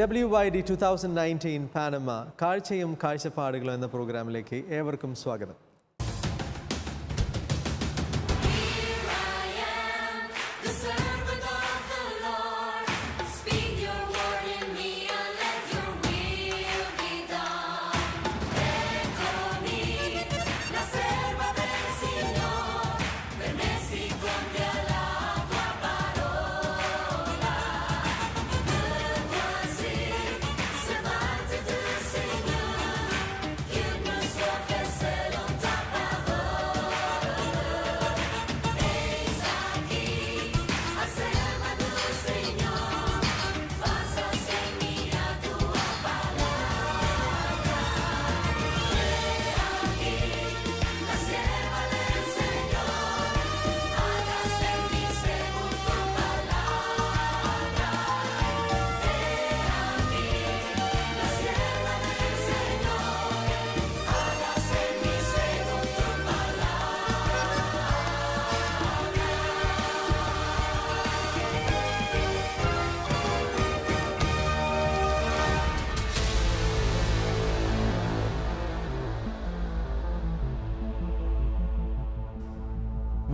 W Y D two thousand nineteen Panama കാഴ്ചയും കാഴ്ചപ്പാടുകളും എന്ന പ്രോഗ്രാമിലേക്ക് ഏവർക്കും സ്വാഗതം.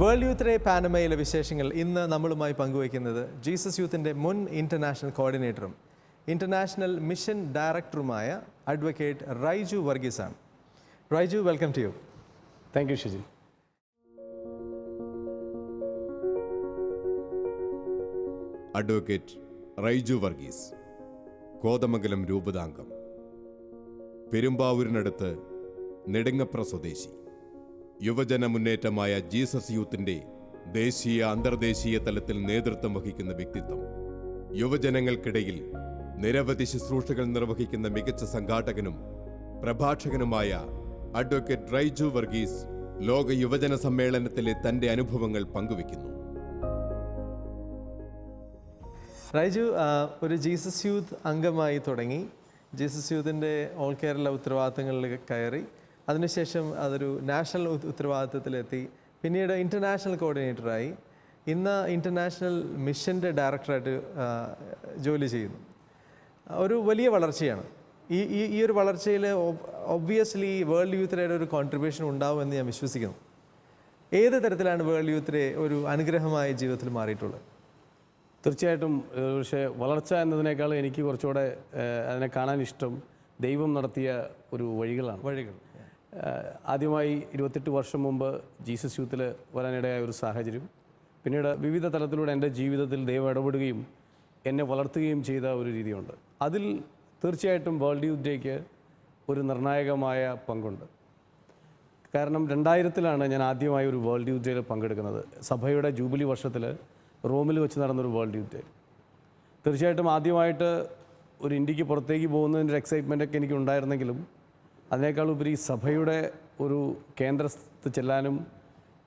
വേൾഡ് യൂത്ത് ഡേ പാനമയിലെ വിശേഷങ്ങൾ ഇന്ന് നമ്മളുമായി പങ്കുവയ്ക്കുന്നത് ജീസസ് യൂത്തിന്റെ മുൻ ഇന്റർനാഷണൽ കോർഡിനേറ്ററും ഇന്റർനാഷണൽ മിഷൻ ഡയറക്ടറുമായ advocate Raiju വർഗീസാണ്. Raiju welcome to you. Thank you Shiji advocate Raiju Varghese Kothamangalam രൂപതാംഗം പെരുമ്പാവൂരിനടുത്ത് നെടുങ്ങപ്ര സ്വദേശി. യുവജന മുന്നേറ്റമായ ജീസസ് യൂത്തിന്റെ ദേശീയ അന്തർദേശീയ തലത്തിൽ നേതൃത്വം വഹിക്കുന്ന വ്യക്തിത്വം. യുവജനങ്ങൾക്കിടയിൽ നിരവധി ശുശ്രൂഷകൾ നിർവഹിക്കുന്ന മികച്ച സംഘാടകനും പ്രഭാഷകനുമായ അഡ്വക്കേറ്റ് റൈജു വർഗീസ് ലോക യുവജന സമ്മേളനത്തിലെ തന്റെ അനുഭവങ്ങൾ പങ്കുവെക്കുന്നു റൈജു ഒരു ജീസസ് യൂത്ത് അംഗമായി തുടങ്ങി. ജീസസ് യൂത്തിന്റെ ഓൾ കേരള ഉത്തരവാദിത്തങ്ങളിൽ കയറി. അതിനുശേഷം അതൊരു നാഷണൽ ഉത്തരവാദിത്വത്തിലെത്തി. പിന്നീട് ഇന്റർനാഷണൽ കോർഡിനേറ്ററായി. ഇന്ന് ഇന്റർനാഷണൽ മിഷന്റെ ഡയറക്ടറായിട്ട് ജോലി ചെയ്യുന്നു. ഒരു വലിയ വളർച്ചയാണ്. ഈ ഈ ഈ ഒരു വളർച്ചയിൽ ഒബ്വിയസ്ലി വേൾഡ് യൂത്ത് ഡേയുടെ ഒരു കോൺട്രിബ്യൂഷൻ ഉണ്ടാവും എന്ന് ഞാൻ വിശ്വസിക്കുന്നു. ഏത് തരത്തിലാണ് വേൾഡ് യൂത്ത് ഡേ ഒരു അനുഗ്രഹമായ ജീവിതത്തിൽ മാറിയിട്ടുള്ളത്? തീർച്ചയായിട്ടും പക്ഷേ വളർച്ച എന്നതിനേക്കാൾ എനിക്ക് കുറച്ചുകൂടെ അതിനെ കാണാൻ ഇഷ്ടം ദൈവം നടത്തിയ ഒരു വഴികളാണ്. വഴികൾ. ആദ്യമായി ഇരുപത്തെട്ട് വർഷം മുമ്പ് ജീസസ് യൂത്തിൽ വരാനിടയായ ഒരു സാഹചര്യം. പിന്നീട് വിവിധ തലത്തിലൂടെ എന്റെ ജീവിതത്തിൽ ദൈവം ഇടപെടുകയും എന്നെ വളർത്തുകയും ചെയ്ത ഒരു രീതിയുണ്ട്. അതിൽ തീർച്ചയായിട്ടും വേൾഡ് യൂത്ത് ഡേക്ക് ഒരു നിർണായകമായ പങ്കുണ്ട്. കാരണം രണ്ടായിരത്തിലാണ് ഞാൻ ആദ്യമായി ഒരു വേൾഡ് യൂത്ത് ഡേയിൽ പങ്കെടുക്കുന്നത്. സഭയുടെ ജൂബിലി വർഷത്തിൽ റോമിൽ വെച്ച് നടന്നൊരു വേൾഡ് യൂത്ത്. ഡേ തീർച്ചയായിട്ടും ആദ്യമായിട്ട് ഒരു ഇന്ത്യയ്ക്ക് പുറത്തേക്ക് പോകുന്നതിന്റെ ഒരു എക്സൈറ്റ്മെന്റ് ഒക്കെ എനിക്ക് ഉണ്ടായിരുന്നെങ്കിലും അതിനേക്കാൾ ഉപരി സഭയുടെ ഒരു കേന്ദ്രത്ത് ചെല്ലാനും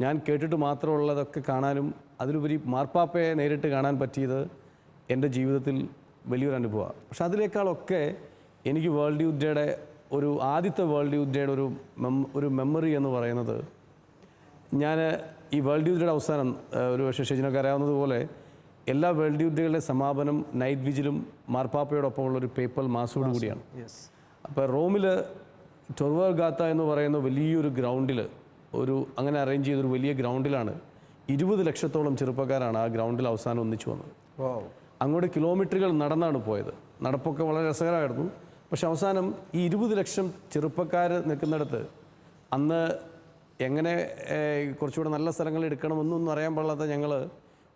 ഞാൻ കേട്ടിട്ട് മാത്രമുള്ളതൊക്കെ കാണാനും അതിലുപരി മാർപ്പാപ്പയെ നേരിട്ട് കാണാൻ പറ്റിയത് എന്റെ ജീവിതത്തിൽ വലിയൊരു അനുഭവമാണ്. പക്ഷെ അതിനേക്കാളൊക്കെ എനിക്ക് വേൾഡ് യൂത്ത് ഡേയുടെ ഒരു ആദ്യത്തെ വേൾഡ് യൂത്ത് ഡേയുടെ ഒരു മെം ഒരു മെമ്മറി എന്ന് പറയുന്നത് ഞാൻ ഈ വേൾഡ് യൂത്ത് ഡേയുടെ അവസാനം ഒരു പക്ഷേ ഷെജിനൊക്കെ അറിയാവുന്നതുപോലെ എല്ലാ വേൾഡ് യൂത്ത് ഡേകളുടെ സമാപനം നൈറ്റ് വിജിലും മാർപ്പാപ്പയോടൊപ്പമുള്ള ഒരു പേപ്പർ മാസോട് കൂടിയാണ് അപ്പോൾ റോമിൽ ടൊർവർ ഗാത്ത എന്ന് പറയുന്ന വലിയൊരു ഗ്രൗണ്ടിൽ ഒരു അങ്ങനെ അറേഞ്ച് ചെയ്തൊരു വലിയ ഗ്രൗണ്ടിലാണ് ഇരുപത് ലക്ഷത്തോളം ചെറുപ്പക്കാരാണ് ആ ഗ്രൗണ്ടിൽ അവസാനം ഒന്നിച്ചു വന്നത്. അങ്ങോട്ട് കിലോമീറ്ററുകൾ നടന്നാണ് പോയത്. നടപ്പൊക്കെ വളരെ രസകരമായിരുന്നു. പക്ഷെ അവസാനം ഈ ഇരുപത് ലക്ഷം ചെറുപ്പക്കാർ നിൽക്കുന്നിടത്ത് അന്ന് എങ്ങനെ കുറച്ചുകൂടെ നല്ല സ്ഥലങ്ങൾ എടുക്കണമെന്നൊന്നും അറിയാൻ പാടില്ലാത്ത ഞങ്ങൾ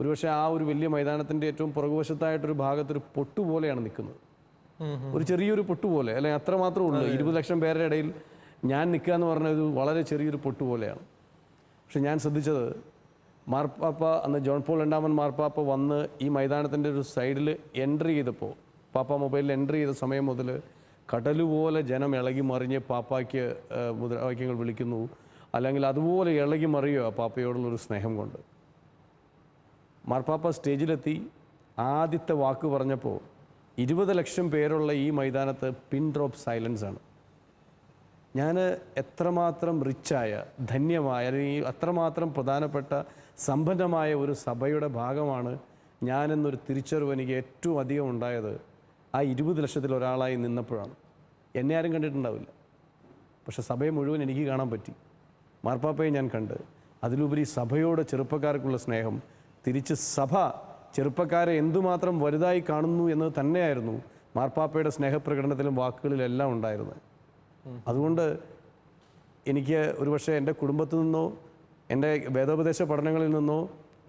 ഒരുപക്ഷെ ആ ഒരു വലിയ മൈതാനത്തിന്റെ ഏറ്റവും പുറകുവശത്തായിട്ടൊരു ഭാഗത്തൊരു പൊട്ടുപോലെയാണ് നിൽക്കുന്നത്. ഒരു ചെറിയൊരു പൊട്ടുപോലെ അല്ലെങ്കിൽ അത്ര മാത്രമേ ഉള്ളൂ. ഇരുപത് ലക്ഷം പേരുടെ ഇടയിൽ ഞാൻ നിൽക്കുക എന്ന് പറഞ്ഞത് വളരെ ചെറിയൊരു പൊട്ടുപോലെയാണ് പക്ഷെ ഞാൻ ശ്രദ്ധിച്ചത് മാർപ്പാപ്പ അന്ന് ജോൺ പോൾ രണ്ടാമൻ മാർപ്പാപ്പ വന്ന് ഈ മൈതാനത്തിന്റെ ഒരു സൈഡിൽ എൻട്രി ചെയ്തപ്പോൾ പാപ്പ മൊബൈലിൽ എൻട്രി ചെയ്ത സമയം മുതൽ കടലുപോലെ ജനം ഇളകി മറിഞ്ഞ് പാപ്പായ്ക്ക് മുദ്രാവാക്യങ്ങൾ വിളിക്കുന്നു. അല്ലെങ്കിൽ അതുപോലെ ഇളകി മറിയുക പാപ്പയോടുള്ളൊരു സ്നേഹം കൊണ്ട്. മാർപ്പാപ്പ സ്റ്റേജിലെത്തി ആദ്യത്തെ വാക്ക് പറഞ്ഞപ്പോൾ ഇരുപത് ലക്ഷം പേരുള്ള ഈ മൈതാനത്ത് പിൻ ഡ്രോപ്പ് സൈലൻസ് ആണ്. ഞാൻ എത്രമാത്രം റിച്ചായ ധന്യമായ അല്ലെങ്കിൽ അത്രമാത്രം പ്രധാനപ്പെട്ട സമ്പന്നമായ ഒരു സഭയുടെ ഭാഗമാണ് ഞാനെന്നൊരു തിരിച്ചറിവ് എനിക്ക് ഏറ്റവും അധികം ഉണ്ടായത് ആ ഇരുപത് ലക്ഷത്തിൽ ഒരാളായി നിന്നപ്പോഴാണ്. എന്നെ ആരും കണ്ടിട്ടുണ്ടാവില്ല. പക്ഷേ സഭയെ മുഴുവൻ എനിക്ക് കാണാൻ പറ്റി. മാർപ്പാപ്പയെ ഞാൻ കണ്ട്. അതിലുപരി സഭയോട് ചെറുപ്പക്കാർക്കുള്ള സ്നേഹം തിരിച്ച് സഭ ചെറുപ്പക്കാരെ എന്തുമാത്രം വലുതായി കാണുന്നു എന്നത് തന്നെയായിരുന്നു മാർപ്പാപ്പയുടെ സ്നേഹപ്രകടനത്തിലും വാക്കുകളിലെല്ലാം ഉണ്ടായിരുന്നത്. അതുകൊണ്ട് എനിക്ക് ഒരുപക്ഷെ എന്റെ കുടുംബത്തിൽ നിന്നോ എന്റെ വേദോപദേശ പഠനങ്ങളിൽ നിന്നോ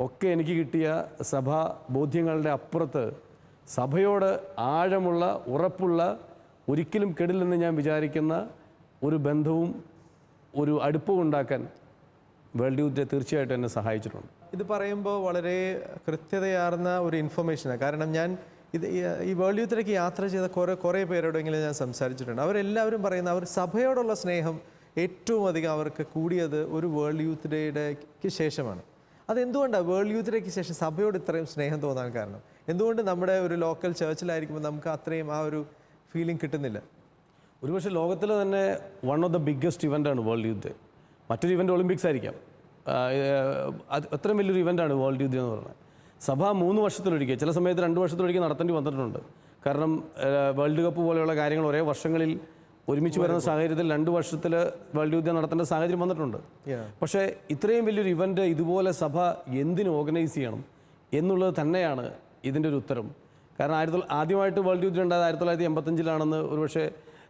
ഒക്കെ എനിക്ക് കിട്ടിയ സഭാ ബോധ്യങ്ങളുടെ അപ്പുറത്ത് സഭയോട് ആഴമുള്ള ഉറപ്പുള്ള ഒരിക്കലും കെടില്ലെന്ന് ഞാൻ വിചാരിക്കുന്ന ഒരു ബന്ധവും ഒരു അടുപ്പവും ഉണ്ടാക്കാൻ വേൾഡ് യൂത്ത് തീർച്ചയായിട്ടും എന്നെ സഹായിച്ചിട്ടുണ്ട്. ഇത് പറയുമ്പോൾ വളരെ കൃത്യതയാർന്ന ഒരു ഇൻഫർമേഷനാണ്. കാരണം ഞാൻ ഇത് ഈ- വേൾഡ് യൂത്തിലേക്ക് യാത്ര ചെയ്ത കുറേ കുറേ പേരോടെങ്കിലും ഞാൻ സംസാരിച്ചിട്ടുണ്ട്. അവരെല്ലാവരും പറയുന്ന അവർ സഭയോടുള്ള സ്നേഹം ഏറ്റവും അധികം അവർക്ക് കൂടിയത് ഒരു വേൾഡ് യൂത്ത് ഡേയുടെക്ക് ശേഷമാണ്. അതെന്തുകൊണ്ടാണ് വേൾഡ് യൂത്ത് ഡേക്ക് ശേഷം സഭയോട് ഇത്രയും സ്നേഹം തോന്നാൻ കാരണം? എന്തുകൊണ്ട് നമ്മുടെ ഒരു ലോക്കൽ ചേർച്ചിലായിരിക്കുമ്പോൾ നമുക്ക് അത്രയും ആ ഒരു ഫീലിംഗ് കിട്ടുന്നില്ല? ഒരുപക്ഷെ ലോകത്തിലെ തന്നെ വൺ ഓഫ് ദ ബിഗ്ഗസ്റ്റ് ഇവന്റാണ് വേൾഡ് യൂത്ത് മറ്റൊരു ഇവന്റ് ഒളിമ്പിക്സ് ആയിരിക്കാം. അത്രയും വലിയൊരു ഇവന്റാണ് വേൾഡ് യുദ്ധം എന്ന് പറഞ്ഞാൽ സഭ മൂന്ന് വർഷത്തിലൊരിക്കൽ ചില സമയത്ത് രണ്ട് വർഷത്തിലൊരിക്കൽ നടത്തേണ്ടി വന്നിട്ടുണ്ട്. കാരണം വേൾഡ് കപ്പ് പോലെയുള്ള കാര്യങ്ങൾ ഒരേ വർഷങ്ങളിൽ ഒരുമിച്ച് വരുന്ന സാഹചര്യത്തിൽ രണ്ട് വർഷത്തിൽ വേൾഡ് യുദ്ധം നടത്തേണ്ട സാഹചര്യം വന്നിട്ടുണ്ട്. പക്ഷേ ഇത്രയും വലിയൊരു ഇവന്റ് ഇതുപോലെ സഭ എന്തിനു ഓർഗനൈസ് ചെയ്യണം എന്നുള്ളത് തന്നെയാണ് ഇതിന്റെ ഒരു ഉത്തരം. കാരണം ആയിരത്തി ആദ്യമായിട്ട് വേൾഡ് യുദ്ധം ഉണ്ടായത് ആയിരത്തി തൊള്ളായിരത്തി എൺപത്തഞ്ചിലാണെന്ന് ഒരുപക്ഷെ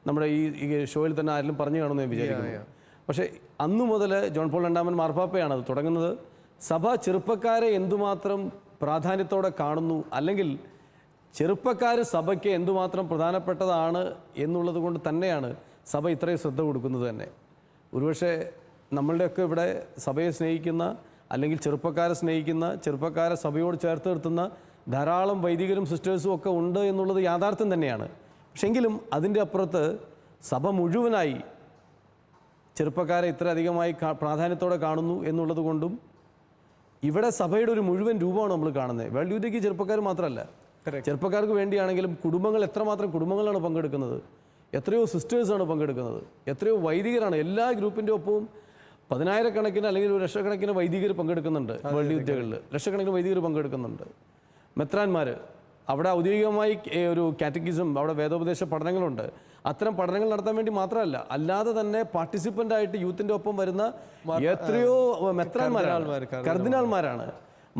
നമ്മുടെ ഈ ഈ ഷോയിൽ തന്നെ ആരെങ്കിലും പറഞ്ഞു കാണുമെന്ന് ഞാൻ വിചാരിക്കുന്നു. പക്ഷേ അന്നു മുതൽ ജോൺ പോൾ രണ്ടാമൻ മാർപ്പാപ്പയാണ് അത് തുടങ്ങുന്നത്. സഭ ചെറുപ്പക്കാരെ എന്തുമാത്രം പ്രാധാന്യത്തോടെ കാണുന്നു? അല്ലെങ്കിൽ ചെറുപ്പക്കാർ സഭയ്ക്ക് എന്തുമാത്രം പ്രധാനപ്പെട്ടതാണ് എന്നുള്ളത് കൊണ്ട് തന്നെയാണ് സഭ ഇത്രയും ശ്രദ്ധ കൊടുക്കുന്നത് തന്നെ. ഒരുപക്ഷെ നമ്മളുടെയൊക്കെ ഇവിടെ സഭയെ സ്നേഹിക്കുന്ന അല്ലെങ്കിൽ ചെറുപ്പക്കാരെ സ്നേഹിക്കുന്ന ചെറുപ്പക്കാരെ സഭയോട് ചേർത്ത് നിർത്തുന്ന ധാരാളം വൈദികരും സിസ്റ്റേഴ്സും ഒക്കെ ഉണ്ട് എന്നുള്ളത് യാഥാർത്ഥ്യം തന്നെയാണ്. പക്ഷെങ്കിലും അതിന്റെ അപ്പുറത്ത് സഭ മുഴുവനായി ചെറുപ്പക്കാരെ ഇത്ര അധികമായി പ്രാധാന്യത്തോടെ കാണുന്നു എന്നുള്ളത് കൊണ്ടും ഇവിടെ സഭയുടെ ഒരു മുഴുവൻ രൂപമാണ് നമ്മൾ കാണുന്നത്. വേൾഡ് യൂത്തേക്ക് ചെറുപ്പക്കാർ മാത്രമല്ല. ചെറുപ്പക്കാർക്ക് വേണ്ടിയാണെങ്കിലും കുടുംബങ്ങൾ എത്രമാത്രം കുടുംബങ്ങളാണ് പങ്കെടുക്കുന്നത്? എത്രയോ സിസ്റ്റേഴ്സാണ് പങ്കെടുക്കുന്നത്. എത്രയോ വൈദികരാണ്. എല്ലാ ഗ്രൂപ്പിന്റെ ഒപ്പവും പതിനായിരക്കണക്കിന് അല്ലെങ്കിൽ ഒരു ലക്ഷക്കണക്കിന് വൈദികർ പങ്കെടുക്കുന്നുണ്ട് വേൾഡ് യുദ്ധകളിൽ ലക്ഷക്കണക്കിന് വൈദികർ പങ്കെടുക്കുന്നുണ്ട്. മെത്രാന്മാർ അവിടെ ഔദ്യോഗികമായി ഒരു കാറ്റഗിസം അവിടെ വേദോപദേശ പഠനങ്ങളുണ്ട്. അത്തരം പഠനങ്ങൾ നടത്താൻ വേണ്ടി മാത്രമല്ല അല്ലാതെ തന്നെ പാർട്ടിസിപ്പന്റ് ആയിട്ട് യൂത്തിന്റെ ഒപ്പം വരുന്ന എത്രയോ മെത്രാന്മാരാണ് കർദിനാൾമാരാണ്.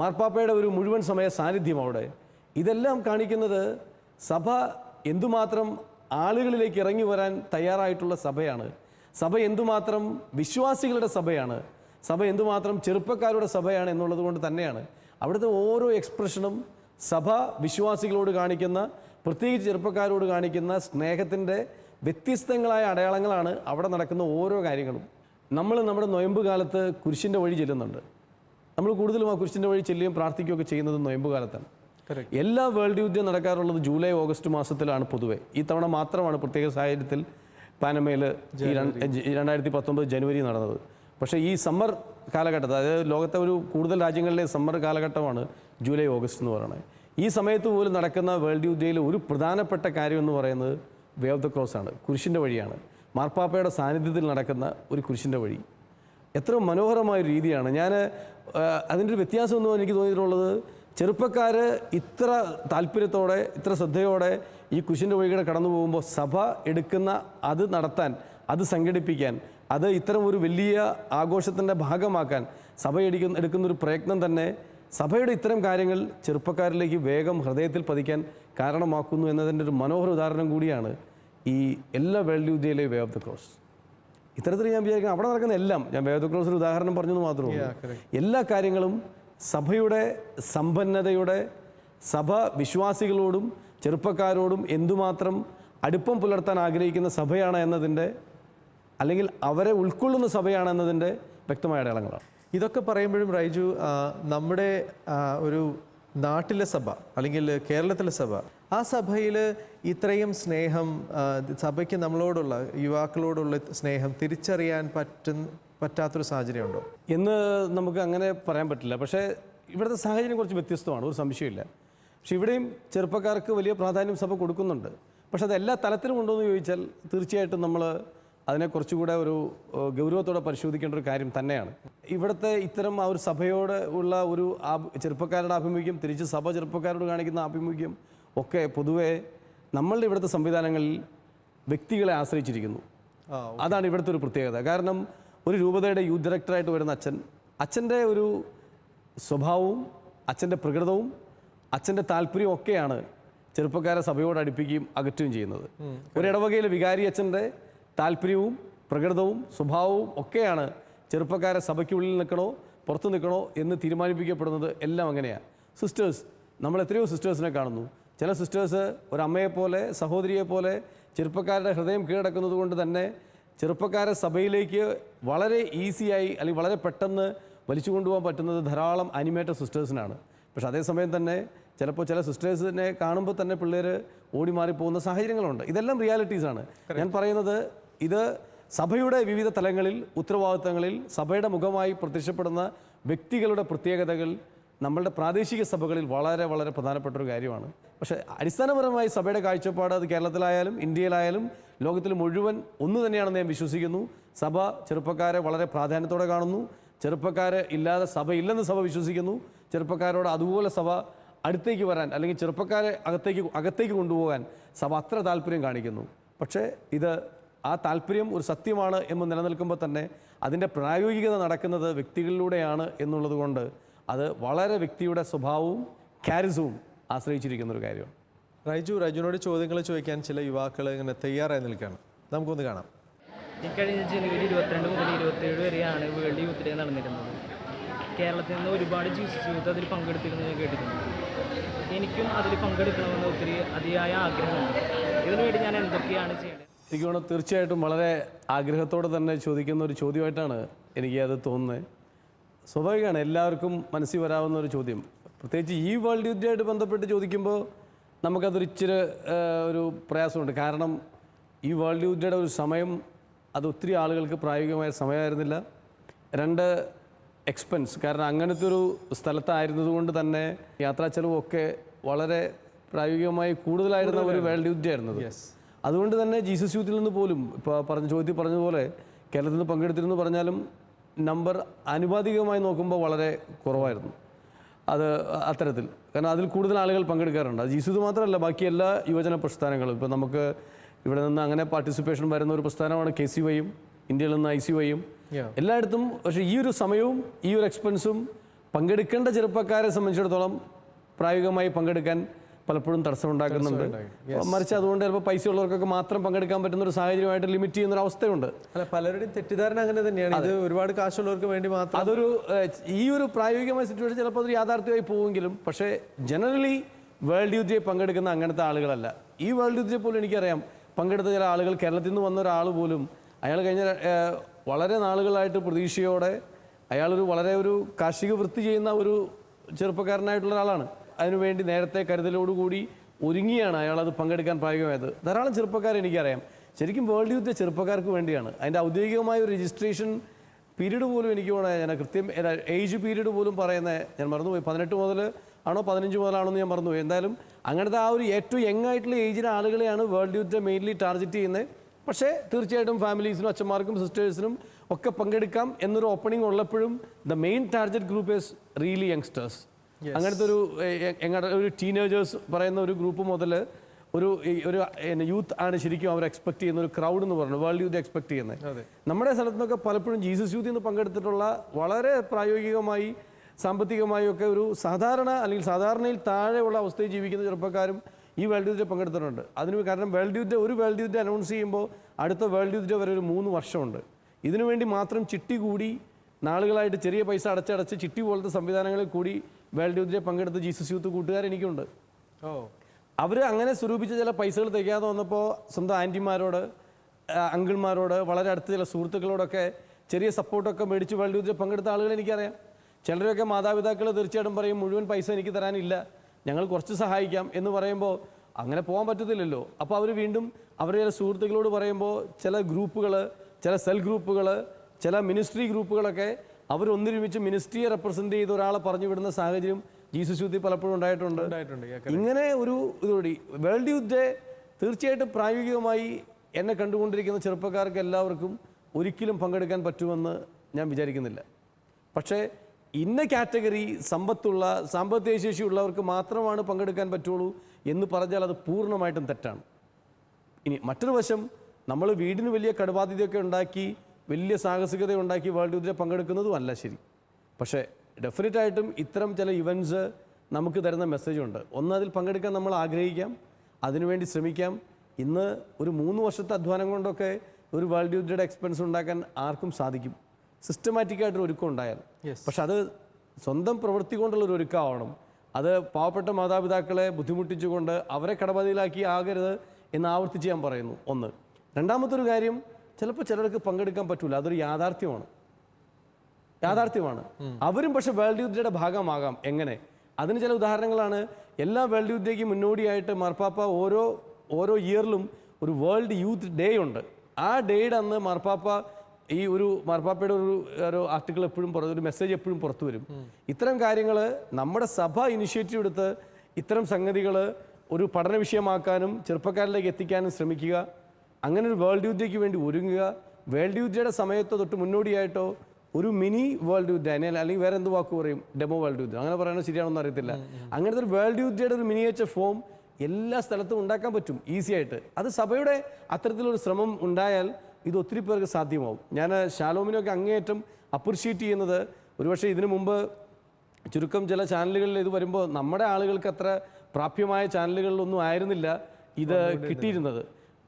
മാർപ്പാപ്പയുടെ ഒരു മുഴുവൻ സമയ സാന്നിധ്യം അവിടെ. ഇതെല്ലാം കാണിക്കുന്നത് സഭ എന്തുമാത്രം ആളുകളിലേക്ക് ഇറങ്ങി വരാൻ തയ്യാറായിട്ടുള്ള സഭയാണ്. സഭ എന്തുമാത്രം വിശ്വാസികളുടെ സഭയാണ്. സഭ എന്തുമാത്രം ചെറുപ്പക്കാരുടെ സഭയാണ് എന്നുള്ളത് കൊണ്ട് തന്നെയാണ് അവിടുത്തെ ഓരോ എക്സ്പ്രഷനും സഭ വിശ്വാസികളോട് കാണിക്കുന്ന പ്രത്യേകിച്ച് ചെറുപ്പക്കാരോട് കാണിക്കുന്ന സ്നേഹത്തിന്റെ വ്യത്യസ്തങ്ങളായ അടയാളങ്ങളാണ് അവിടെ നടക്കുന്ന ഓരോ കാര്യങ്ങളും. നമ്മൾ നമ്മുടെ നൊയമ്പ് കാലത്ത് കുരിശിന്റെ വഴി ചെല്ലുന്നുണ്ട്. നമ്മൾ കൂടുതലും ആ കുരിശിന്റെ വഴി ചെല്ലുകയും പ്രാർത്ഥിക്കുകയൊക്കെ ചെയ്യുന്നത് നൊയമ്പ് കാലത്താണ്. എല്ലാ വേൾഡ് യൂത്ത് നടക്കാറുള്ളത് ജൂലൈ ഓഗസ്റ്റ് മാസത്തിലാണ് പൊതുവേ. ഈ തവണ മാത്രമാണ് പ്രത്യേക സാഹചര്യത്തിൽ പാനമയിൽ ഈ രണ്ടായിരത്തി പത്തൊമ്പത് ജനുവരി നടന്നത്. പക്ഷേ ഈ സമ്മർ കാലഘട്ടത്തിൽ അതായത് ലോകത്തെ ഒരു കൂടുതൽ രാജ്യങ്ങളിലെ സമ്മർ കാലഘട്ടമാണ് ജൂലൈ ഓഗസ്റ്റ് എന്ന് പറയുന്നത്. ഈ സമയത്ത് പോലും നടക്കുന്ന വേൾഡ് യൂത്ത് ഡേയിൽ ഒരു പ്രധാനപ്പെട്ട കാര്യം എന്ന് പറയുന്നത് വേ ഓഫ് ദ ക്രോസ് ആണ്. കുരിശിന്റെ വഴിയാണ്. മാർപ്പാപ്പയുടെ സാന്നിധ്യത്തിൽ നടക്കുന്ന ഒരു കുരിശിന്റെ വഴി. എത്ര മനോഹരമായ രീതിയാണ്. ഞാൻ അതിന്റെ ഒരു വ്യത്യാസം എന്ന് എനിക്ക് തോന്നിയിട്ടുള്ളത് ചെറുപ്പക്കാർ ഇത്ര താല്പര്യത്തോടെ ഇത്ര ശ്രദ്ധയോടെ ഈ കുശിന്റെ വഴികളെ കടന്നു പോകുമ്പോൾ സഭ എടുക്കുന്ന അത് നടത്താൻ അത് സംഘടിപ്പിക്കാൻ അത് ഇത്തരം ഒരു വലിയ ആഘോഷത്തിന്റെ ഭാഗമാക്കാൻ സഭ എടുക്കുന്ന എടുക്കുന്ന ഒരു പ്രയത്നം തന്നെ സഭയുടെ ഇത്തരം കാര്യങ്ങൾ ചെറുപ്പക്കാരിലേക്ക് വേഗം ഹൃദയത്തിൽ പതിക്കാൻ കാരണമാക്കുന്നു എന്നതിന്റെ ഒരു മനോഹര ഉദാഹരണം കൂടിയാണ് ഈ എല്ലാ വേൾഡ് യൂത്തിയിലെ വേ ഓഫ് ദ ക്രോസ്. ഇത്തരത്തിൽ ഞാൻ വിചാരിക്കുന്നത് അവിടെ നടക്കുന്ന എല്ലാം ഞാൻ വേ ഓഫ് ദ ക്രോസിൽ ഉദാഹരണം പറഞ്ഞെന്ന് മാത്രമേ എല്ലാ കാര്യങ്ങളും സഭയുടെ സമ്പന്നതയുടെ സഭ വിശ്വാസികളോടും ചെറുപ്പക്കാരോടും എന്തുമാത്രം അടുപ്പം പുലർത്താൻ ആഗ്രഹിക്കുന്ന സഭയാണ് എന്നതിന്റെ അല്ലെങ്കിൽ അവരെ ഉൾക്കൊള്ളുന്ന സഭയാണ് എന്നതിന്റെ വ്യക്തമായ അടയാളങ്ങളാണ്. ഇതൊക്കെ പറയുമ്പോഴും റൈജു നമ്മുടെ ഒരു നാട്ടിലെ സഭ അല്ലെങ്കിൽ കേരളത്തിലെ സഭ ആ സഭയിൽ ഇത്രയും സ്നേഹം സഭയ്ക്ക് നമ്മളോടുള്ള യുവാക്കളോടുള്ള സ്നേഹം തിരിച്ചറിയാൻ പറ്റുന്ന പറ്റാത്തൊരു സാഹചര്യമുണ്ടോ? എന്ന് നമുക്ക് അങ്ങനെ പറയാൻ പറ്റില്ല. പക്ഷേ ഇവിടുത്തെ സാഹചര്യം കുറച്ച് വ്യത്യസ്തമാണ് ഒരു സംശയമില്ല പക്ഷെ ഇവിടെയും ചെറുപ്പക്കാർക്ക് വലിയ പ്രാധാന്യം സഭ കൊടുക്കുന്നുണ്ട്. പക്ഷെ അത് എല്ലാ തലത്തിലും ഉണ്ടോ എന്ന് ചോദിച്ചാൽ തീർച്ചയായിട്ടും നമ്മൾ അതിനെ കുറച്ചുകൂടെ ഒരു ഗൗരവത്തോടെ പരിശോധിക്കേണ്ട ഒരു കാര്യം തന്നെയാണ്. ഇവിടുത്തെ ഇത്തരം ആ ഒരു സഭയോട് ഉള്ള ഒരു ചെറുപ്പക്കാരുടെ ആഭിമുഖ്യം തിരിച്ച് സഭ ചെറുപ്പക്കാരോട് കാണിക്കുന്ന ആഭിമുഖ്യം ഒക്കെ പൊതുവേ നമ്മളുടെ ഇവിടുത്തെ സംവിധാനങ്ങളിൽ വ്യക്തികളെ ആശ്രയിച്ചിരിക്കുന്നു. അതാണ് ഇവിടുത്തെ ഒരു പ്രത്യേകത. കാരണം ഒരു രൂപതയുടെ യൂത്ത് ഡയറക്ടറായിട്ട് വരുന്ന അച്ഛൻ അച്ഛന്റെ ഒരു സ്വഭാവവും അച്ഛന്റെ പ്രകൃതവും അച്ഛന്റെ താല്പര്യവും ഒക്കെയാണ് ചെറുപ്പക്കാരെ സഭയോട് അടുപ്പിക്കുകയും അകറ്റുകയും ചെയ്യുന്നത്. ഒരു ഇടവകയിലെ വികാരി അച്ഛന്റെ താല്പര്യവും പ്രകൃതവും സ്വഭാവവും ഒക്കെയാണ് ചെറുപ്പക്കാരെ സഭയ്ക്കുള്ളിൽ നിൽക്കണോ പുറത്ത് നിൽക്കണോ എന്ന് തീരുമാനിപ്പിക്കപ്പെടുന്നത് എല്ലാം അങ്ങനെയാണ് സിസ്റ്റേഴ്സ് നമ്മൾ എത്രയോ സിസ്റ്റേഴ്സിനെ കാണുന്നു. ചില സിസ്റ്റേഴ്സ് ഒരമ്മയെപ്പോലെ സഹോദരിയെപ്പോലെ സഹോദരിയെ പോലെ ചെറുപ്പക്കാരുടെ ഹൃദയം കീഴടക്കുന്നത് കൊണ്ട് തന്നെ ചെറുപ്പക്കാരെ സഭയിലേക്ക് വളരെ ഈസിയായി അല്ലെങ്കിൽ വളരെ പെട്ടെന്ന് വലിച്ചു കൊണ്ടുപോകാൻ പറ്റുന്നത് ധാരാളം അനിമേറ്റഡ് സിസ്റ്റേഴ്സിനാണ് പക്ഷേ അതേസമയം തന്നെ ചിലപ്പോൾ ചില സിസ്റ്റേഴ്സിനെ കാണുമ്പോൾ തന്നെ പിള്ളേർ ഓടി മാറിപ്പോകുന്ന സാഹചര്യങ്ങളുണ്ട്. ഇതെല്ലാം റിയാലിറ്റീസാണ് ഞാൻ പറയുന്നത് ഇത് സഭയുടെ വിവിധ തലങ്ങളിൽ ഉത്തരവാദിത്തങ്ങളിൽ സഭയുടെ മുഖമായി പ്രത്യക്ഷപ്പെടുന്ന വ്യക്തികളുടെ പ്രത്യേകതകൾ നമ്മളുടെ പ്രാദേശിക സഭകളിൽ വളരെ വളരെ പ്രധാനപ്പെട്ട ഒരു കാര്യമാണ്. പക്ഷേ അടിസ്ഥാനപരമായി സഭയുടെ കാഴ്ചപ്പാട് അത് കേരളത്തിലായാലും ഇന്ത്യയിലായാലും ലോകത്തിൽ മുഴുവൻ ഒന്ന് തന്നെയാണെന്ന് ഞാൻ വിശ്വസിക്കുന്നു. സഭ ചെറുപ്പക്കാരെ വളരെ പ്രാധാന്യത്തോടെ കാണുന്നു. ചെറുപ്പക്കാരെ ഇല്ലാതെ സഭ ഇല്ലെന്ന് സഭ വിശ്വസിക്കുന്നു. ചെറുപ്പക്കാരോട് അതുപോലെ സഭ അടുത്തേക്ക് വരാൻ അല്ലെങ്കിൽ ചെറുപ്പക്കാരെ അകത്തേക്ക് അകത്തേക്ക് കൊണ്ടുപോകാൻ സഭ അത്ര താല്പര്യം കാണിക്കുന്നു. പക്ഷേ ഇത് ആ താല്പര്യം ഒരു സത്യമാണ് എന്ന് നിലനിൽക്കുമ്പോൾ തന്നെ അതിന്റെ പ്രായോഗികത നടക്കുന്നത് വ്യക്തികളിലൂടെയാണ് എന്നുള്ളത് കൊണ്ട് അത് വളരെ വ്യക്തിയുടെ സ്വഭാവവും ക്യാരിസവും ആശ്രയിച്ചിരിക്കുന്ന ഒരു കാര്യമാണ്. റൈജു റൈജുവിനോട് ചോദ്യങ്ങൾ ചോദിക്കാൻ ചില യുവാക്കൾ ഇങ്ങനെ തയ്യാറായി നിൽക്കുകയാണ്. നമുക്കൊന്ന് കാണാം. ഈ കഴിഞ്ഞ ജനുവരി ഇരുപത്തിരണ്ട് മുതൽ ഇരുപത്തേഴ് വരെയാണ് വേൾഡ് യൂത്ത് ഡേ നടന്നിരുന്നത്. കേരളത്തിൽ നിന്ന് ഒരുപാട് ജീസസ് യൂത്ത് അതിൽ പങ്കെടുത്തിരുന്നു ഞാൻ കേട്ടിട്ടുണ്ട്. എനിക്കും അതിൽ പങ്കെടുക്കണമെന്ന് ഒത്തിരി അതിയായ ആഗ്രഹമുണ്ട്. ഇതിനുവേണ്ടി ഞാൻ എന്തൊക്കെയാണ് ചെയ്യേണ്ടത്? എനിക്ക് തോന്നുന്നു തീർച്ചയായിട്ടും വളരെ ആഗ്രഹത്തോടെ തന്നെ ചോദിക്കുന്ന ഒരു ചോദ്യമായിട്ടാണ് എനിക്ക് അത് തോന്നുന്നത്. സ്വാഭാവികമാണ് എല്ലാവർക്കും മനസ്സിൽ വരാവുന്ന ഒരു ചോദ്യം. പ്രത്യേകിച്ച് ഈ വേൾഡ് യുദ്ധമായിട്ട് ബന്ധപ്പെട്ട് ചോദിക്കുമ്പോൾ നമുക്കതൊരു ഇച്ചിരി ഒരു പ്രയാസമുണ്ട്. കാരണം ഈ വേൾഡ് യുദ്ധയുടെ ഒരു സമയം അത് ഒത്തിരി ആളുകൾക്ക് പ്രായോഗികമായ സമയമായിരുന്നില്ല. രണ്ട് എക്സ്പെൻസ് കാരണം അങ്ങനത്തെ ഒരു സ്ഥലത്തായിരുന്നതുകൊണ്ട് തന്നെ യാത്രാ ചെലവൊക്കെ വളരെ പ്രായോഗികമായി കൂടുതലായിരുന്ന ഒരു വേൾഡ് യുദ്ധമായിരുന്നത്. അതുകൊണ്ട് തന്നെ ജീസസ് യൂത്തിൽ നിന്ന് പോലും ഇപ്പോൾ പറഞ്ഞ ചോദ്യത്തിൽ പറഞ്ഞതുപോലെ കേരളത്തിൽ നിന്ന് പങ്കെടുത്തിരുന്നു പറഞ്ഞാലും നമ്പർ ആനുപാതികമായി നോക്കുമ്പോൾ വളരെ കുറവായിരുന്നു. അത് അത്തരത്തിൽ. കാരണം അതിൽ കൂടുതൽ ആളുകൾ പങ്കെടുക്കാറുണ്ട്. അത് ജീസസ് മാത്രമല്ല ബാക്കി എല്ലാ യുവജന പ്രസ്ഥാനങ്ങളും. ഇപ്പോൾ നമുക്ക് ഇവിടെ നിന്ന് അങ്ങനെ പാർട്ടിസിപ്പേഷൻ വരുന്ന ഒരു പ്രസ്ഥാനമാണ് കെ സി വൈയും ഇന്ത്യയിൽ നിന്ന് ഐ സി വൈയും. എല്ലായിടത്തും പക്ഷേ ഈ ഒരു സമയവും ഈ ഒരു എക്സ്പെൻസും പങ്കെടുക്കേണ്ട ചെറുപ്പക്കാരെ സംബന്ധിച്ചിടത്തോളം പ്രായോഗികമായി പങ്കെടുക്കാൻ പലപ്പോഴും തടസ്സമുണ്ടാക്കുന്നുണ്ട്. മറിച്ച് അതുകൊണ്ട് ചിലപ്പോൾ പൈസ ഉള്ളവർക്കൊക്കെ മാത്രം പങ്കെടുക്കാൻ പറ്റുന്ന ഒരു സാഹചര്യമായിട്ട് ലിമിറ്റ് ചെയ്യുന്ന ഒരു അവസ്ഥയുണ്ട്. അല്ല പലരുടെയും തെറ്റിദ്ധാരണ അങ്ങനെ തന്നെയാണ്. ഇത് ഒരുപാട് കാശുള്ളവർക്ക് വേണ്ടി മാത്രം അതൊരു ഈ ഒരു പ്രായോഗികമായ സിറ്റുവേഷൻ ചിലപ്പോൾ അതൊരു യാഥാർത്ഥ്യമായി പോവുമെങ്കിലും പക്ഷേ ജനറലി വേൾഡ് യൂത്ത് ഡേ പങ്കെടുക്കുന്ന അങ്ങനത്തെ ആളുകളല്ല. ഈ വേൾഡ് യൂത്ത് ഡേ പോലും എനിക്കറിയാം. പങ്കെടുത്ത ചില ആളുകൾ കേരളത്തിൽ നിന്ന് വന്ന ഒരാൾ പോലും അയാൾ കഴിഞ്ഞ വളരെ നാളുകളായിട്ട് പ്രതീക്ഷയോടെ അയാളൊരു വളരെ ഒരു കാർഷിക വൃത്തി ചെയ്യുന്ന ഒരു ചെറുപ്പക്കാരനായിട്ടുള്ള ഒരാളാണ്. അതിനുവേണ്ടി നേരത്തെ കരുതലോടുകൂടി ഒരുങ്ങിയാണ് അയാൾ അത് പങ്കെടുക്കാൻ പ്രായോഗികമായത്. ധാരാളം ചെറുപ്പക്കാരെ എനിക്കറിയാം. ശരിക്കും വേൾഡ് യൂത്ത് ചെറുപ്പക്കാർക്ക് വേണ്ടിയാണ്. അതിന്റെ ഔദ്യോഗികമായ ഒരു രജിസ്ട്രേഷൻ പീരീഡ് പോലും എനിക്ക് വേണം. ഞാൻ കൃത്യം ഏജ് പീരീഡ് പോലും പറയുന്നത് ഞാൻ മറന്നുപോയി. പതിനെട്ട് മുതൽ ആണോ പതിനഞ്ച് മുതലാണോ ഞാൻ മറന്നുപോയി. എന്തായാലും അങ്ങനത്തെ ആ ഒരു ഏറ്റവും യങ് ആയിട്ടുള്ള ഏജിലെ ആളുകളെയാണ് വേൾഡ് യൂത്ത് മെയിൻലി ടാർഗറ്റ് ചെയ്യുന്നത്. പക്ഷേ തീർച്ചയായിട്ടും ഫാമിലീസിനും അച്ഛന്മാർക്കും സിസ്റ്റേഴ്സിനും ഒക്കെ പങ്കെടുക്കാം എന്നൊരു opening ഉള്ളപ്പോഴും the main target group is really youngsters അങ്ങനത്തെ ഒരു എ- എങ്ങടെ ഒരു ടീനേജേഴ്സ് പറയുന്ന ഒരു ഗ്രൂപ്പ് മുതൽ ഒരു ഒരു യൂത്ത് ആണ് ശരിക്കും അവർ എക്സ്പെക്ട് ചെയ്യുന്ന ഒരു ക്രൗഡ് എന്ന് പറഞ്ഞു വേൾഡ് യൂത്ത് എക്സ്പെക്ട് ചെയ്യുന്നത്. നമ്മുടെ സ്ഥലത്തൊക്കെ നിന്നൊക്കെ പലപ്പോഴും ജീസസ് യൂത്തിൽ നിന്ന് പങ്കെടുത്തിട്ടുള്ള വളരെ പ്രായോഗികമായി സാമ്പത്തികമായി ഒക്കെ ഒരു സാധാരണ അല്ലെങ്കിൽ സാധാരണയിൽ താഴെയുള്ള അവസ്ഥയിൽ ജീവിക്കുന്ന ചെറുപ്പക്കാരും ഈ വേൾഡ് യൂത്തിൽ പങ്കെടുത്തിട്ടുണ്ട്. അതിന് കാരണം വേൾഡ് യൂത്ത് ഒരു വേൾഡ് യൂത്ത് അനൗൺസ് ചെയ്യുമ്പോൾ അടുത്ത വേൾഡ് യൂത്ത് വരെ ഒരു മൂന്ന് വർഷമുണ്ട്. ഇതിനുവേണ്ടി മാത്രം ചിട്ടി കൂടി നാളുകളായിട്ട് ചെറിയ പൈസ അടച്ചടച്ച് ചിട്ടി പോലത്തെ സംവിധാനങ്ങളിൽ കൂടി വേൾഡ് യൂത്തിലെ പങ്കെടുത്ത ജീസസ് യൂത്ത് കൂട്ടുകാർ എനിക്കുണ്ട്. ഓ. അവർ അങ്ങനെ സ്വരൂപിച്ച ചില പൈസകൾ തികയാതെ വന്നപ്പോൾ സ്വന്തം ആന്റിമാരോട് അങ്കിൾമാരോട് വളരെ അടുത്ത ചില സുഹൃത്തുക്കളോടൊക്കെ ചെറിയ സപ്പോർട്ടൊക്കെ മേടിച്ച് വേൾഡ് യൂത്തിൽ പങ്കെടുത്ത ആളുകൾ എനിക്കറിയാം. ചിലരൊക്കെ മാതാപിതാക്കൾ തീർച്ചയായിട്ടും പറയും മുഴുവൻ പൈസ എനിക്ക് തരാനില്ല. ഞങ്ങൾ കുറച്ച് സഹായിക്കാം. എന്ന് പറയുമ്പോൾ അങ്ങനെ പോകാൻ പറ്റത്തില്ലല്ലോ. അപ്പോൾ അവർ വീണ്ടും അവരുടെ ചില സുഹൃത്തുക്കളോട് പറയുമ്പോൾ ചില ഗ്രൂപ്പുകൾ ചില സെൽ ഗ്രൂപ്പുകൾ ചില മിനിസ്ട്രി ഗ്രൂപ്പുകളൊക്കെ അവരൊന്നിരുമിച്ച് മിനിസ്ട്രിയെ റെപ്രസെന്റ് ചെയ്ത് ഒരാളെ പറഞ്ഞു വിടുന്ന സാഹചര്യം ജീസസ് യൂത്തിൽ പലപ്പോഴും ഉണ്ടായിട്ടുണ്ട്. ഇങ്ങനെ ഒരു ഇതുകൂടി വേൾഡ് യൂത്ത് ഡേ തീർച്ചയായിട്ടും പ്രായോഗികമായി എന്നെ കണ്ടുകൊണ്ടിരിക്കുന്ന ചെറുപ്പക്കാർക്ക് എല്ലാവർക്കും ഒരിക്കലും പങ്കെടുക്കാൻ പറ്റുമെന്ന് ഞാൻ വിചാരിക്കുന്നില്ല. പക്ഷേ ഇന്ന കാറ്റഗറി സമ്പത്തുള്ള സാമ്പത്തിക ശേഷിയുള്ളവർക്ക് മാത്രമാണ് പങ്കെടുക്കാൻ പറ്റുള്ളൂ എന്ന് പറഞ്ഞാൽ അത് പൂർണമായിട്ടും തെറ്റാണ്. ഇനി മറ്റൊരു വശം നമ്മൾ വീടിന് വലിയ കടബാധ്യതയൊക്കെ ഉണ്ടാക്കി വലിയ സാഹസികത ഉണ്ടാക്കി വേൾഡ് യൂത്തിൽ പങ്കെടുക്കുന്നതും അല്ല ശരി. പക്ഷേ ഡെഫിനറ്റ് ആയിട്ടും ഇത്തരം ചില ഇവന്റ്സ് നമുക്ക് തരുന്ന മെസ്സേജ് ഉണ്ട്. ഒന്ന് അതിൽ പങ്കെടുക്കാൻ നമ്മൾ ആഗ്രഹിക്കാം അതിനുവേണ്ടി ശ്രമിക്കാം. ഇന്ന് ഒരു മൂന്ന് വർഷത്തെ അധ്വാനം കൊണ്ടൊക്കെ ഒരു വേൾഡ് യൂത്തിയുടെ എക്സ്പെൻസ് ഉണ്ടാക്കാൻ ആർക്കും സാധിക്കും. സിസ്റ്റമാറ്റിക്കായിട്ടൊരു ഒരുക്കം ഉണ്ടായാൽ. പക്ഷെ അത് സ്വന്തം പ്രവൃത്തി കൊണ്ടുള്ള ഒരു ഒരുക്കമാവണം. അത് പാവപ്പെട്ട മാതാപിതാക്കളെ ബുദ്ധിമുട്ടിച്ചുകൊണ്ട് അവരെ കടബതിയിലാക്കി ആകരുത് എന്ന് ആവർത്തിച്ച് ഞാൻ പറയുന്നു. ഒന്ന്. രണ്ടാമത്തെ ഒരു കാര്യം ചിലപ്പോൾ ചിലർക്ക് പങ്കെടുക്കാൻ പറ്റൂല. അതൊരു യാഥാർത്ഥ്യമാണ്. യാഥാർത്ഥ്യമാണ്. അവരും പക്ഷെ വേൾഡ് യൂത്ത് ഡേയുടെ ഭാഗമാകാം. എങ്ങനെ? അതിന് ചില ഉദാഹരണങ്ങളാണ്. എല്ലാ വേൾഡ് യൂത്ത് ഡേക്ക് മുന്നോടിയായിട്ട് മാർപ്പാപ്പ ഓരോ ഓരോ ഇയറിലും ഒരു വേൾഡ് യൂത്ത് ഡേ ഉണ്ട്. ആ ഡേയുടെ അന്ന് മാർപ്പാപ്പ ഈ ഒരു മാർപ്പാപ്പയുടെ ഒരു ഒരു ആർട്ടിക്കിൾ എപ്പോഴും പുറ ഒരു മെസ്സേജ് എപ്പോഴും പുറത്തു വരും. ഇത്തരം കാര്യങ്ങൾ നമ്മുടെ സഭ ഇനിഷ്യേറ്റീവ് എടുത്ത് ഇത്തരം സംഗതികൾ ഒരു പഠന വിഷയമാക്കാനും ചെറുപ്പക്കാരിലേക്ക് എത്തിക്കാനും ശ്രമിക്കുക. അങ്ങനെ ഒരു വേൾഡ് യുദ്ധയ്ക്ക് വേണ്ടി ഒരുങ്ങുക. വേൾഡ് യുദ്ധയുടെ സമയത്തോ തൊട്ട് മുന്നോടിയായിട്ടോ ഒരു മിനി വേൾഡ് യുദ്ധ അതിനെ അല്ലെങ്കിൽ വേറെ എന്ത് വാക്ക് പറയും? ഡെമോ വേൾഡ് യുദ്ധം. അങ്ങനെ പറയണോ ശരിയാണെന്ന് അറിയത്തില്ല. അങ്ങനത്തെ ഒരു വേൾഡ് യുദ്ധയുടെ ഒരു മിനിയേച്ചർ ഫോം എല്ലാ സ്ഥലത്തും ഉണ്ടാക്കാൻ പറ്റും ഈസി ആയിട്ട്. അത് സഭയുടെ അത്തരത്തിലൊരു ശ്രമം ഉണ്ടായാൽ ഇത് ഒത്തിരി പേർക്ക് സാധ്യമാവും. ഞാൻ ഷാലോമിനൊക്കെ അങ്ങേയറ്റം അപ്രിഷ്യേറ്റ് ചെയ്യുന്നത്. ഒരുപക്ഷെ ഇതിനു മുമ്പ് ചുരുക്കം ചില ചാനലുകളിൽ ഇത് വരുമ്പോൾ നമ്മുടെ ആളുകൾക്ക് അത്ര പ്രാപ്യമായ ചാനലുകളിലൊന്നും ആയിരുന്നില്ല ഇത് കിട്ടിയിരുന്നത്.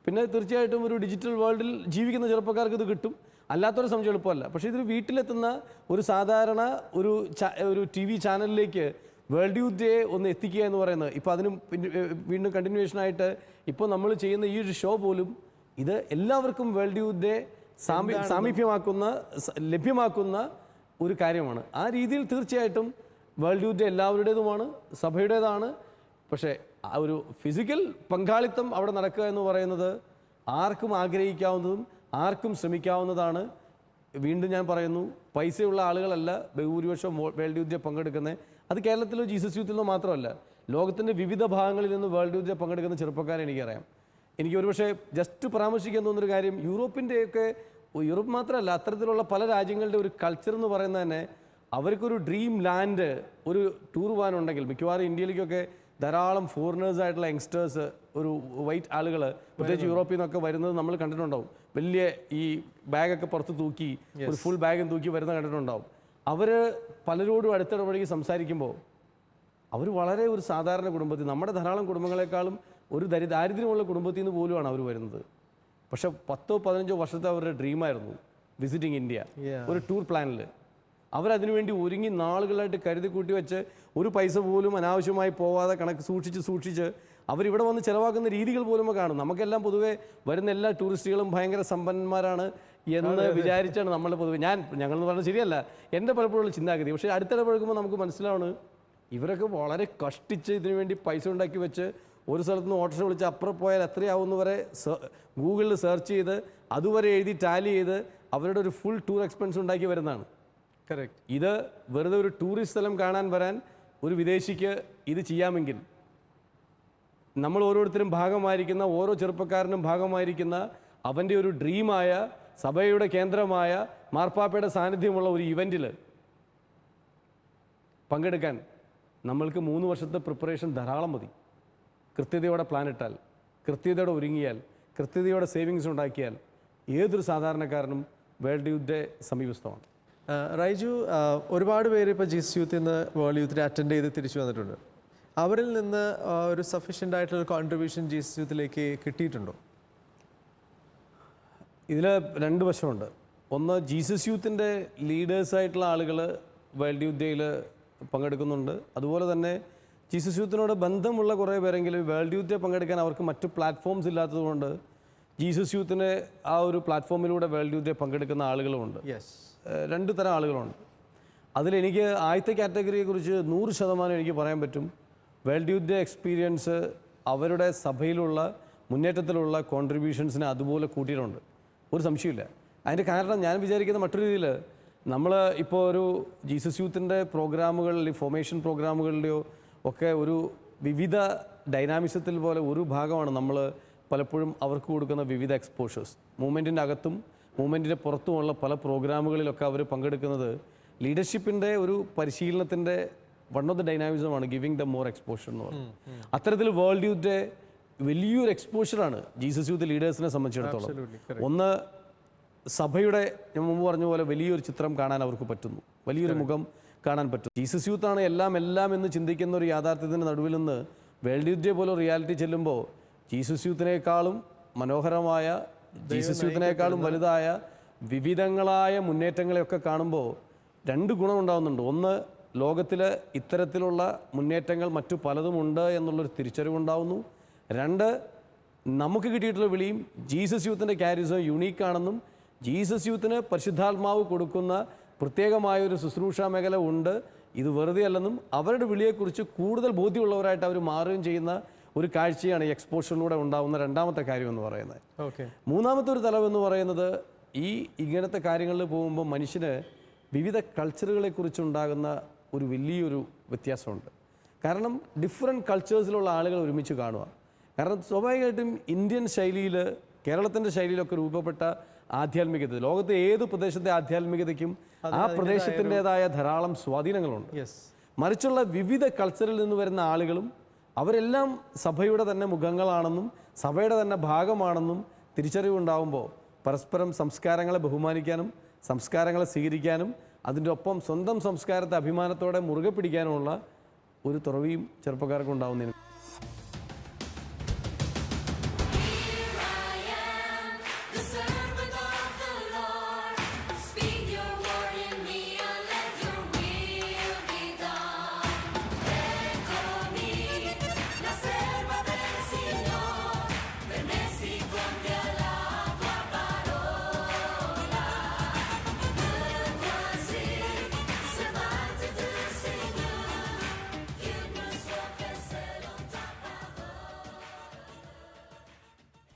പിന്നെ തീർച്ചയായിട്ടും ഒരു ഡിജിറ്റൽ വേൾഡിൽ ജീവിക്കുന്ന ചെറുപ്പക്കാർക്ക് ഇത് കിട്ടും. അല്ലാത്തൊരു സംശയം എളുപ്പമല്ല. പക്ഷേ ഇതൊരു വീട്ടിലെത്തുന്ന ഒരു സാധാരണ ഒരു ഒരു ടി വി ചാനലിലേക്ക് വേൾഡ് യൂത്ത് ഡേ ഒന്ന് എത്തിക്കുക എന്ന് പറയുന്നത് ഇപ്പോൾ അതിനും പിന്നെ, വീണ്ടും കണ്ടിന്യൂവേഷൻ ആയിട്ട് ഇപ്പോൾ നമ്മൾ ചെയ്യുന്ന ഈ ഒരു ഷോ പോലും ഇത് എല്ലാവർക്കും വേൾഡ് യൂത്ത് ഡേ സാമി സാമീപ്യമാക്കുന്ന ലഭ്യമാക്കുന്ന ഒരു കാര്യമാണ്. ആ രീതിയിൽ തീർച്ചയായിട്ടും വേൾഡ് യൂത്ത് ഡേ എല്ലാവരുടേതുമാണ് സഭയുടേതാണ്. പക്ഷേ ഒരു ഫിസിക്കൽ പങ്കാളിത്തം അവിടെ നടക്കുക എന്ന് പറയുന്നത് ആർക്കും ആഗ്രഹിക്കാവുന്നതും ആർക്കും ശ്രമിക്കാവുന്നതാണ്. വീണ്ടും ഞാൻ പറയുന്നു പൈസയുള്ള ആളുകളല്ല ബഹുഭൂരിപക്ഷം വേൾഡ് യൂത്തിൽ പങ്കെടുക്കുന്നത് അത് കേരളത്തിലോ ജീസസ് യൂത്തിലോ മാത്രമല്ല ലോകത്തിന്റെ വിവിധ ഭാഗങ്ങളിൽ നിന്ന് വേൾഡ് യൂത്തിൽ പങ്കെടുക്കുന്ന ചെറുപ്പക്കാരെ എനിക്കറിയാം. എനിക്ക് ഒരുപക്ഷെ ജസ്റ്റ് പരാമർശിക്കാൻ തോന്നുന്നൊരു കാര്യം യൂറോപ്പിന്റെയൊക്കെ യൂറോപ്പ് മാത്രമല്ല അത്തരത്തിലുള്ള പല രാജ്യങ്ങളുടെ ഒരു കൾച്ചർ എന്ന് പറയുന്നത് തന്നെ അവർക്കൊരു ഡ്രീം ലാൻഡ് ഒരു ടൂർ പോകാനുണ്ടെങ്കിൽ മിക്കവാറും ഇന്ത്യയിലേക്കൊക്കെ ധാരാളം ഫോറിനേഴ്സ് ആയിട്ടുള്ള യങ്സ്റ്റേഴ്സ് ഒരു വൈറ്റ് ആളുകൾ പ്രത്യേകിച്ച് യൂറോപ്പിൽ നിന്നൊക്കെ വരുന്നത് നമ്മൾ കണ്ടിട്ടുണ്ടാവും. വലിയ ഈ ബാഗൊക്കെ പുറത്ത് തൂക്കി ഒരു ഫുൾ ബാഗും തൂക്കി വരുന്ന കണ്ടിട്ടുണ്ടാവും. അവർ പലരോടും അടുത്തിടപഴകി സംസാരിക്കുമ്പോൾ അവർ വളരെ ഒരു സാധാരണ കുടുംബത്തിൽ നമ്മുടെ ധാരാളം കുടുംബങ്ങളെക്കാളും ഒരു ദരി ദാരിദ്ര്യമുള്ള കുടുംബത്തിൽ നിന്ന് പോലുമാണ് അവർ വരുന്നത്. പക്ഷേ പത്തോ പതിനഞ്ചോ വർഷത്തെ അവരുടെ ഡ്രീമായിരുന്നു വിസിറ്റിംഗ് ഇന്ത്യ ഒരു ടൂർ പ്ലാനിൽ അവരതിനുവേണ്ടി ഒരുങ്ങി നാളുകളായിട്ട് കരുതി കൂട്ടി വെച്ച് ഒരു പൈസ പോലും അനാവശ്യമായി പോവാതെ കണക്ക് സൂക്ഷിച്ച് സൂക്ഷിച്ച് അവരിവിടെ വന്ന് ചിലവാക്കുന്ന രീതികൾ പോലും കാണും. നമുക്കെല്ലാം പൊതുവേ വരുന്ന എല്ലാ ടൂറിസ്റ്റുകളും ഭയങ്കര സമ്പന്നന്മാരാണ് എന്ന് വിചാരിച്ചാണ് നമ്മൾ പൊതുവേ ഞാൻ ഞങ്ങൾ എന്ന് പറഞ്ഞാൽ ശരിയല്ല എന്റെ പലപ്പോഴുള്ള ചിന്താഗതി. പക്ഷേ അടുത്തിടപഴകുമ്പോൾ നമുക്ക് മനസ്സിലാവണം ഇവരൊക്കെ വളരെ കഷ്ടിച്ച് ഇതിനു വേണ്ടി പൈസ ഉണ്ടാക്കി വെച്ച് ഒരു സ്ഥലത്ത് നിന്ന് ഓട്ടോറിക്ഷ വിളിച്ച് അപ്പുറം പോയാൽ എത്രയാവുമെന്ന് വരെ ഗൂഗിളിൽ സെർച്ച് ചെയ്ത് അതുവരെ എഴുതി ടാലി ചെയ്ത് അവരുടെ ഒരു ഫുൾ ടൂർ എക്സ്പെൻസ് ഉണ്ടാക്കി വരുന്നതാണ്. ഇത് വെറുതെ ഒരു ടൂറിസ്റ്റ് സ്ഥലം കാണാൻ വരാൻ ഒരു വിദേശിക്ക് ഇത് ചെയ്യാമെങ്കിൽ നമ്മൾ ഓരോരുത്തരും ഭാഗമായിരിക്കുന്ന ഓരോ ചെറുപ്പക്കാരനും ഭാഗമായിരിക്കുന്ന അവന്റെ ഒരു ഡ്രീമായ സഭയുടെ കേന്ദ്രമായ മാർപ്പാപ്പയുടെ സാന്നിധ്യമുള്ള ഒരു ഇവന്റിൽ പങ്കെടുക്കാൻ നമ്മൾക്ക് മൂന്ന് വർഷത്തെ പ്രിപ്പറേഷൻ ധാരാളം മതി. കൃത്യതയോടെ പ്ലാൻ ഇട്ടാൽ കൃത്യതയോടെ ഒരുങ്ങിയാൽ കൃത്യതയോടെ സേവിങ്സ് ഉണ്ടാക്കിയാൽ ഏതൊരു സാധാരണക്കാരനും വേൾഡ് ഡേ സമീപസ്ഥമാണ്. റൈജു ഒരുപാട് പേര് ഇപ്പോൾ ജിസ് യൂത്ത് നിന്ന് വേൾഡ് യൂത്തിൽ അറ്റൻഡ് ചെയ്ത് തിരിച്ചു വന്നിട്ടുണ്ട്. അവരിൽ നിന്ന് ഒരു സഫീഷ്യന്റ് ആയിട്ടുള്ള കോൺട്രിബ്യൂഷൻ ജീസ് യൂത്തിലേക്ക് കിട്ടിയിട്ടുണ്ടോ? ഇതിൽ രണ്ട് വശമുണ്ട്. ഒന്ന് ജീസസ് യൂത്തിന്റെ ലീഡേഴ്സായിട്ടുള്ള ആളുകൾ വേൾഡ് യൂത്ത് ഡേയിൽ പങ്കെടുക്കുന്നുണ്ട്. അതുപോലെ തന്നെ ജീസസ് യൂത്തിനോട് ബന്ധമുള്ള കുറേ പേരെങ്കിലും വേൾഡ് യൂത്ത് ഡേ പങ്കെടുക്കാൻ അവർക്ക് മറ്റു പ്ലാറ്റ്ഫോംസ് ഇല്ലാത്തതുകൊണ്ട് ജീസസ് യൂത്തിന്റെ ആ ഒരു പ്ലാറ്റ്ഫോമിലൂടെ വേൾഡ് യൂത്ത് ഡേ പങ്കെടുക്കുന്ന ആളുകളുമുണ്ട്. യെസ് രണ്ട് തരം ആളുകളുണ്ട്. അതിലെനിക്ക് ആദ്യത്തെ കാറ്റഗറിയെക്കുറിച്ച് നൂറ് ശതമാനം എനിക്ക് പറയാൻ പറ്റും. വേൾഡ് യൂത്ത് ഡേ എക്സ്പീരിയൻസ് അവരുടെ സഭയിലുള്ള മുന്നേറ്റത്തിലുള്ള കോൺട്രിബ്യൂഷൻസിനെ അതുപോലെ കൂട്ടിയിട്ടുണ്ട്. ഒരു സംശയമില്ല അതിന്റെ കാരണം ഞാൻ വിചാരിക്കുന്ന മറ്റൊരു രീതിയിൽ നമ്മൾ ഇപ്പോൾ ഒരു ജീസസ് യൂത്തിന്റെ പ്രോഗ്രാമുകളിൽ ഫോമേഷൻ പ്രോഗ്രാമുകളുടെയോ ഒക്കെ ഒരു വിവിധ ഡൈനാമിസത്തിൽ പോലെ ഒരു ഭാഗമാണ് നമ്മൾ പലപ്പോഴും അവർക്ക് കൊടുക്കുന്ന വിവിധ എക്സ്പോഷേഴ്സ്. മൂവ്മെന്റിന്റെ അകത്തും മൂവ്മെന്റിന്റെ പുറത്തുമുള്ള പല പ്രോഗ്രാമുകളിലൊക്കെ അവർ പങ്കെടുക്കുന്നത് ലീഡർഷിപ്പിന്റെ ഒരു പരിശീലനത്തിന്റെ വൺ ഓഫ് ദ ഡൈനാമിസമാണ് ഗിവിംഗ് ദ മോർ എക്സ്പോഷർ എന്ന് പറയുന്നത്. അത്തരത്തിൽ വേൾഡ് യൂത്തിന്റെ വലിയൊരു എക്സ്പോഷറാണ് ജീസസ് യൂത്ത് ലീഡേഴ്സിനെ സംബന്ധിച്ചിടത്തോളം. ഒന്ന് സഭയുടെ ഞാൻ മുമ്പ് പറഞ്ഞ പോലെ വലിയൊരു ചിത്രം കാണാൻ അവർക്ക് പറ്റുന്നു. വലിയൊരു മുഖം കാണാൻ പറ്റും ജീസസ് യൂത്താണ് എല്ലാം എല്ലാം എന്ന് ചിന്തിക്കുന്ന ഒരു യാഥാർത്ഥ്യത്തിന്റെ നടുവിൽ നിന്ന് വേൾഡ് യൂത്തിയെ പോലെ റിയാലിറ്റി ചെല്ലുമ്പോൾ ജീസസ് യൂത്തിനേക്കാളും മനോഹരമായ ജീസസ് യൂത്തിനേക്കാളും വലുതായ വിവിധങ്ങളായ മുന്നേറ്റങ്ങളെയൊക്കെ കാണുമ്പോൾ രണ്ട് ഗുണമുണ്ടാകുന്നുണ്ട് ഒന്ന് ലോകത്തിൽ ഇത്തരത്തിലുള്ള മുന്നേറ്റങ്ങൾ മറ്റു പലതുമുണ്ട് എന്നുള്ളൊരു തിരിച്ചറിവുണ്ടാവുന്നു രണ്ട് നമുക്ക് കിട്ടിയിട്ടുള്ള വിളിയും ജീസസ് യൂത്തിന്റെ ക്യാരിസം യുണീക്കാണെന്നും ജീസസ് യൂത്തിന് പരിശുദ്ധാത്മാവ് കൊടുക്കുന്ന പ്രത്യേകമായ ഒരു ശുശ്രൂഷ മേഖല ഉണ്ട്. ഇത് വെറുതെ അല്ലെന്നും അവരുടെ വിളിയെക്കുറിച്ച് കൂടുതൽ ബോധ്യമുള്ളവരായിട്ട് അവർ മാറുകയും ചെയ്യുന്ന ഒരു കാഴ്ചയാണ് ഈ എക്സ്പോഷറിലൂടെ ഉണ്ടാവുന്ന രണ്ടാമത്തെ കാര്യം എന്ന് പറയുന്നത്. ഓക്കെ. മൂന്നാമത്തെ ഒരു തലം എന്ന് പറയുന്നത് ഈ ഇങ്ങനത്തെ കാര്യങ്ങളിൽ പോകുമ്പോൾ മനുഷ്യന് വിവിധ കൾച്ചറുകളെ കുറിച്ചുണ്ടാകുന്ന ഒരു വലിയൊരു വ്യത്യാസമുണ്ട്. കാരണം ഡിഫറെന്റ് കൾച്ചേഴ്സിലുള്ള ആളുകൾ ഒരുമിച്ച് കാണുക. കാരണം സ്വാഭാവികമായിട്ടും ഇന്ത്യൻ ശൈലിയിൽ കേരളത്തിന്റെ ശൈലിയിലൊക്കെ രൂപപ്പെട്ട ആധ്യാത്മികത ലോകത്തെ ഏത് പ്രദേശത്തെ ആധ്യാത്മികതയ്ക്കും ആ പ്രദേശത്തിന്റെതായ ധാരാളം സ്വാധീനങ്ങളുണ്ട്. മറിച്ചുള്ള വിവിധ കൾച്ചറിൽ നിന്ന് വരുന്ന ആളുകളും അവരെല്ലാം സഭയുടെ തന്നെ മുഖങ്ങളാണെന്നും സഭയുടെ തന്നെ ഭാഗമാണെന്നും തിരിച്ചറിവുണ്ടാകുമ്പോൾ പരസ്പരം സംസ്കാരങ്ങളെ ബഹുമാനിക്കാനും സംസ്കാരങ്ങളെ സ്വീകരിക്കാനും അതിന്റെ ഒപ്പം സ്വന്തം സംസ്കാരത്തെ അഭിമാനത്തോടെ മുറുകെ പിടിക്കാനുമുള്ള ഒരു തുറവിയും ചെറുപ്പക്കാർക്ക് ഉണ്ടാവുന്നതിന്